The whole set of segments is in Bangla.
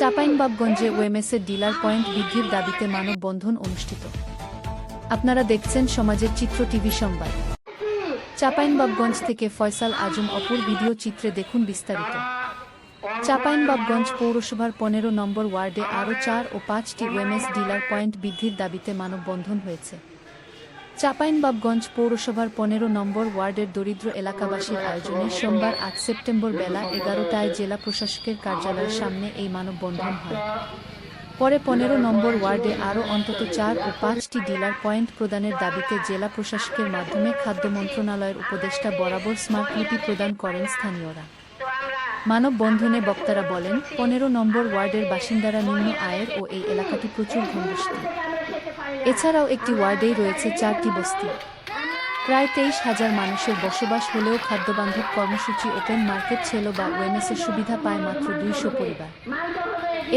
চাঁপাইনবাবগঞ্জে ওএমএসের ডিলার পয়েন্ট বৃদ্ধির দাবিতে মানববন্ধন অনুষ্ঠিত। আপনারা দেখছেন সমাজের চিত্র টিভি সংবাদ। চাঁপাইনবাবগঞ্জ থেকে ফয়সাল আজম অপুর ভিডিও চিত্রে দেখুন বিস্তারিত। চাঁপাইনবাবগঞ্জ পৌরসভার পনেরো নম্বর ওয়ার্ডে আরও চার ও পাঁচটি ওএমএস ডিলার পয়েন্ট বৃদ্ধির দাবিতে মানববন্ধন হয়েছে। চাঁপাইনবাবগঞ্জ পৌরসভার পনেরো নম্বর ওয়ার্ডের দরিদ্র এলাকাবাসীর আয়োজনে সোমবার আট সেপ্টেম্বর বেলা এগারোটায় জেলা প্রশাসকের কার্যালয়ের সামনে এই মানববন্ধন হয়। পরে পনেরো নম্বর ওয়ার্ডে আরও অন্তত চার ও পাঁচটি ডিলার পয়েন্ট প্রদানের দাবিতে জেলা প্রশাসকের মাধ্যমে খাদ্য মন্ত্রণালয়ের উপদেষ্টা বরাবর স্মার্ট লিপি প্রদান করেন স্থানীয়রা। মানববন্ধনে বক্তারা বলেন, পনেরো নম্বর ওয়ার্ডের বাসিন্দারা নিম্ন আয়ের ও এই এলাকাটি প্রচুর ঘনবস্তি এছাড়াও একটি ওয়ার্ডেই রয়েছে চারটি বস্তি। প্রায় তেইশ হাজার মানুষের বসবাস হলেও খাদ্যবান্ধব কর্মসূচি ওপেন মার্কেট ছিল বা ওএমএসের সুবিধা পায় মাত্র দুইশো পরিবার।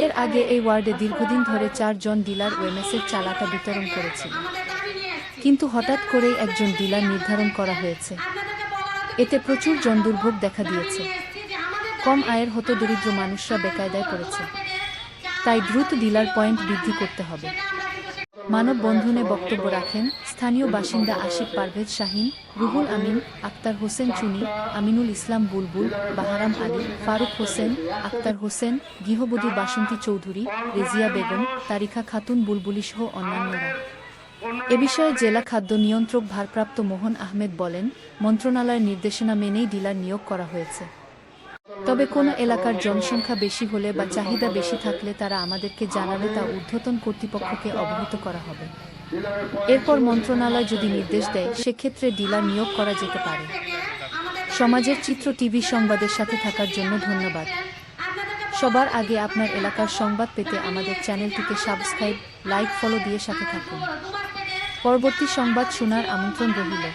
এর আগে এই ওয়ার্ডে দীর্ঘদিন ধরে চারজন ডিলার ওএমএসের চালাটা বিতরণ করেছিল। কিন্তু হঠাৎ করেই একজন ডিলার নির্ধারণ করা হয়েছে। এতে প্রচুর জন দুর্ভোগ দেখা দিয়েছে। কম আয়ের হতো দরিদ্র মানুষরা বেকায়দায় পড়েছে। তাই দ্রুত ডিলার পয়েন্ট বৃদ্ধি করতে হবে। মানববন্ধনে বক্তব্য রাখেন স্থানীয় বাসিন্দা আশিক পারভেজ শাহিন, রুহুল আমিন, আক্তার হোসেন চুনি, আমিনুল ইসলাম বুলবুল, বাহারাম আলী, ফারুক হোসেন, আক্তার হোসেন, গৃহবধূ বাসন্তী চৌধুরী, রেজিয়া বেগম তারিকা খাতুন বুলবুলি সহ অন্যান্যরা। এ বিষয়ে জেলা খাদ্য নিয়ন্ত্রক ভারপ্রাপ্ত মোহন আহমেদ বলেন, মন্ত্রণালয়ের নির্দেশনা মেনেই ডিলার নিয়োগ করা হয়েছে। তবে কোনো এলাকার জনসংখ্যা বেশি হলে বা চাহিদা বেশি থাকলে তারা আমাদেরকে জানালে তা ঊর্ধ্বতন কর্তৃপক্ষকে অবহিত করা হবে। এরপর মন্ত্রণালয় যদি নির্দেশ দেয়, সেক্ষেত্রে ডিলার নিয়োগ করা যেতে পারে। সমাজের চিত্র টিভি সংবাদের সাথে থাকার জন্য ধন্যবাদ। সবার আগে আপনার এলাকার সংবাদ পেতে আমাদের চ্যানেলটিকে সাবস্ক্রাইব, লাইক, ফলো দিয়ে সাথে থাকুন। পরবর্তী সংবাদ শোনার আমন্ত্রণ রহিল